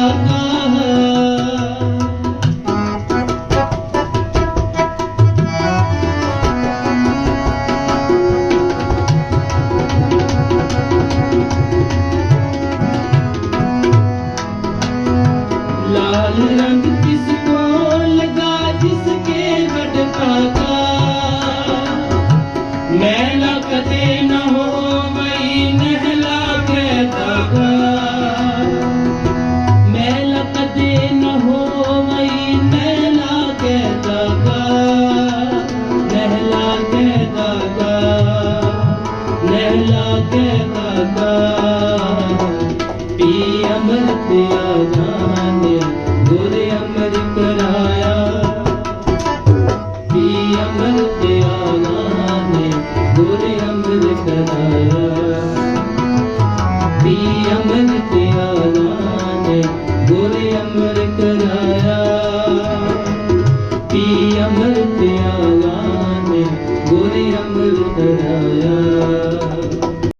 Oh. ਲਾਗੇ ਕਾਕਾ ਪੀ ਅੰਮ੍ਰਿਤ ਆਜਾਨ ਗੁਰ ਅੰਮ੍ਰਿਤ ਰਾਇਆ ਪੀ ਅੰਮ੍ਰਿਤ ਆਜਾਨ ਗੁਰ ਅੰਮ੍ਰਿਤ ਰਾਇਆ ਪੀ ਅੰਮ੍ਰਿਤ ਆਜਾਨ ਗੁਰ ਅੰਮ੍ਰਿਤ ਰਾਇਆ ਪੀ ਅੰਮ੍ਰਿਤ ਆਜਾਨ ਗੁਰ ਅੰਮ੍ਰਿਤ ਰਾਇਆ